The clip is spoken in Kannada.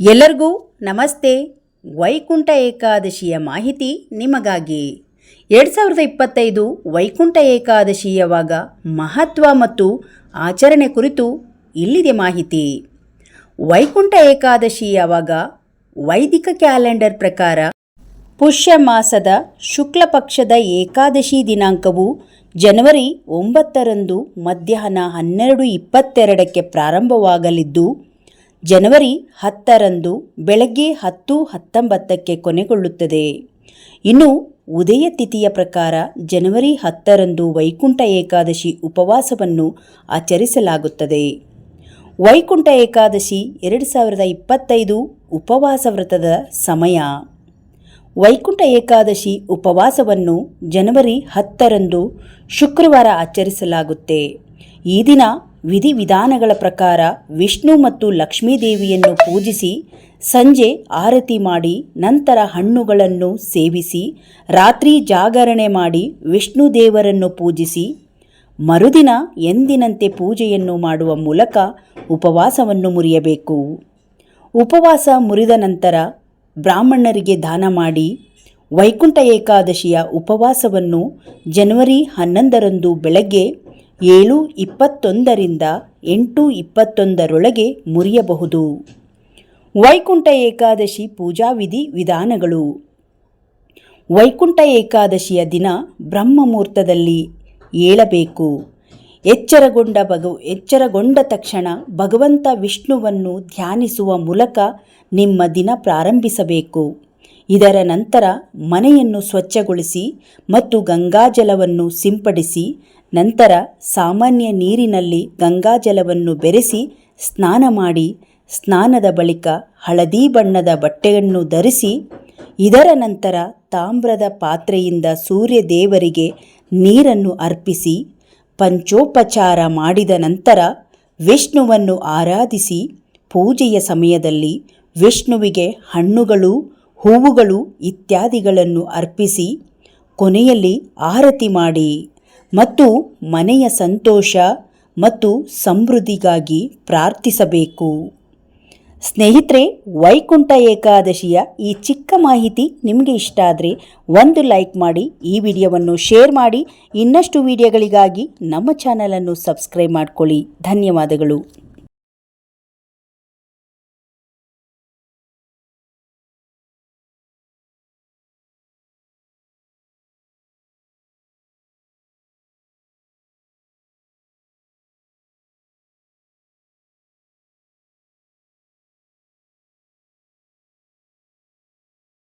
ಎಲ್ಲರಿಗೂ ನಮಸ್ತೆ. ವೈಕುಂಠ ಏಕಾದಶಿಯ ಮಾಹಿತಿ ನಿಮಗಾಗಿ. ಎರಡು ಸಾವಿರದ ಇಪ್ಪತ್ತೈದು ವೈಕುಂಠ ಏಕಾದಶಿಯವಾಗ ಮಹತ್ವ ಮತ್ತು ಆಚರಣೆ ಕುರಿತು ಇಲ್ಲಿದೆ ಮಾಹಿತಿ. ವೈಕುಂಠ ಏಕಾದಶಿ ಯಾವಾಗ ವೈದಿಕ ಕ್ಯಾಲೆಂಡರ್ ಪ್ರಕಾರ ಪುಷ್ಯ ಮಾಸದ ಶುಕ್ಲ ಪಕ್ಷದ ಏಕಾದಶಿ ದಿನಾಂಕವು ಜನವರಿ ಒಂಬತ್ತರಂದು ಮಧ್ಯಾಹ್ನ ಹನ್ನೆರಡು ಇಪ್ಪತ್ತೆರಡಕ್ಕೆ ಪ್ರಾರಂಭವಾಗಲಿದ್ದು ಜನವರಿ ಹತ್ತರಂದು ಬೆಳಗ್ಗೆ ಹತ್ತು ಹತ್ತೊಂಬತ್ತಕ್ಕೆ ಕೊನೆಗೊಳ್ಳುತ್ತದೆ. ಇನ್ನು ಉದಯ ತಿಥಿಯ ಪ್ರಕಾರ ಜನವರಿ ಹತ್ತರಂದು ವೈಕುಂಠ ಏಕಾದಶಿ ಉಪವಾಸವನ್ನು ಆಚರಿಸಲಾಗುತ್ತದೆ. ವೈಕುಂಠ ಏಕಾದಶಿ ಎರಡು ಸಾವಿರದ ಇಪ್ಪತ್ತೈದು ಉಪವಾಸ ವ್ರತದ ಸಮಯ. ವೈಕುಂಠ ಏಕಾದಶಿ ಉಪವಾಸವನ್ನು ಜನವರಿ ಹತ್ತರಂದು ಶುಕ್ರವಾರ ಆಚರಿಸಲಾಗುತ್ತೆ. ಈ ದಿನ ವಿಧಿವಿಧಾನಗಳ ಪ್ರಕಾರ ವಿಷ್ಣು ಮತ್ತು ಲಕ್ಷ್ಮೀದೇವಿಯನ್ನು ಪೂಜಿಸಿ ಸಂಜೆ ಆರತಿ ಮಾಡಿ ನಂತರ ಹಣ್ಣುಗಳನ್ನು ಸೇವಿಸಿ ರಾತ್ರಿ ಜಾಗರಣೆ ಮಾಡಿ ವಿಷ್ಣು ದೇವರನ್ನು ಪೂಜಿಸಿ ಮರುದಿನ ಎಂದಿನಂತೆ ಪೂಜೆಯನ್ನು ಮಾಡುವ ಮೂಲಕ ಉಪವಾಸವನ್ನು ಮುರಿಯಬೇಕು. ಉಪವಾಸ ಮುರಿದ ನಂತರ ಬ್ರಾಹ್ಮಣರಿಗೆ ದಾನ ಮಾಡಿ ವೈಕುಂಠ ಏಕಾದಶಿಯ ಉಪವಾಸವನ್ನು ಜನವರಿ ಹನ್ನೊಂದರಂದು ಬೆಳಗ್ಗೆ ಏಳು ಇಪ್ಪತ್ತೊಂದರಿಂದ ಎಂಟು ಇಪ್ಪತ್ತೊಂದರೊಳಗೆ ಮುರಿಯಬಹುದು. ವೈಕುಂಠ ಏಕಾದಶಿ ಪೂಜಾ ವಿಧಿ ವಿಧಾನಗಳು. ವೈಕುಂಠ ಏಕಾದಶಿಯ ದಿನ ಬ್ರಹ್ಮಮುಹೂರ್ತದಲ್ಲಿ ಏಳಬೇಕು. ಎಚ್ಚರಗೊಂಡ ಭಗವ, ಎಚ್ಚರಗೊಂಡ ತಕ್ಷಣ ಭಗವಂತ ವಿಷ್ಣುವನ್ನು ಧ್ಯಾನಿಸುವ ಮೂಲಕ ನಿಮ್ಮ ದಿನ ಪ್ರಾರಂಭಿಸಬೇಕು. ಇದರ ನಂತರ ಮನೆಯನ್ನು ಸ್ವಚ್ಛಗೊಳಿಸಿ ಮತ್ತು ಗಂಗಾಜಲವನ್ನು ಸಿಂಪಡಿಸಿ ನಂತರ ಸಾಮಾನ್ಯ ನೀರಿನಲ್ಲಿ ಗಂಗಾಜಲವನ್ನು ಬೆರೆಸಿ ಸ್ನಾನ ಮಾಡಿ ಸ್ನಾನದ ಬಳಿಕ ಹಳದಿ ಬಣ್ಣದ ಬಟ್ಟೆಯನ್ನು ಧರಿಸಿ, ಇದರ ನಂತರ ತಾಮ್ರದ ಪಾತ್ರೆಯಿಂದ ಸೂರ್ಯ ದೇವರಿಗೆ ನೀರನ್ನು ಅರ್ಪಿಸಿ, ಪಂಚೋಪಚಾರ ಮಾಡಿದ ನಂತರ ವಿಷ್ಣುವನ್ನು ಆರಾಧಿಸಿ, ಪೂಜೆಯ ಸಮಯದಲ್ಲಿ ವಿಷ್ಣುವಿಗೆ ಹಣ್ಣುಗಳು, ಹೂವುಗಳು ಇತ್ಯಾದಿಗಳನ್ನು ಅರ್ಪಿಸಿ, ಕೊನೆಯಲ್ಲಿ ಆರತಿ ಮಾಡಿ. ಮತ್ತು ಮನೆಯ ಸಂತೋಷ ಮತ್ತು ಸಮೃದ್ಧಿಗಾಗಿ ಪ್ರಾರ್ಥಿಸಬೇಕು. ಸ್ನೇಹಿತರೆ, ವೈಕುಂಠ ಏಕಾದಶಿಯ ಈ ಚಿಕ್ಕ ಮಾಹಿತಿ ನಿಮಗೆ ಇಷ್ಟ ಆದರೆ ಒಂದು ಲೈಕ್ ಮಾಡಿ, ಈ ವಿಡಿಯೋವನ್ನು ಶೇರ್ ಮಾಡಿ, ಇನ್ನಷ್ಟು ವಿಡಿಯೋಗಳಿಗಾಗಿ ನಮ್ಮ ಚಾನಲನ್ನು ಸಬ್ಸ್ಕ್ರೈಬ್ ಮಾಡಿಕೊಳ್ಳಿ. ಧನ್ಯವಾದಗಳು.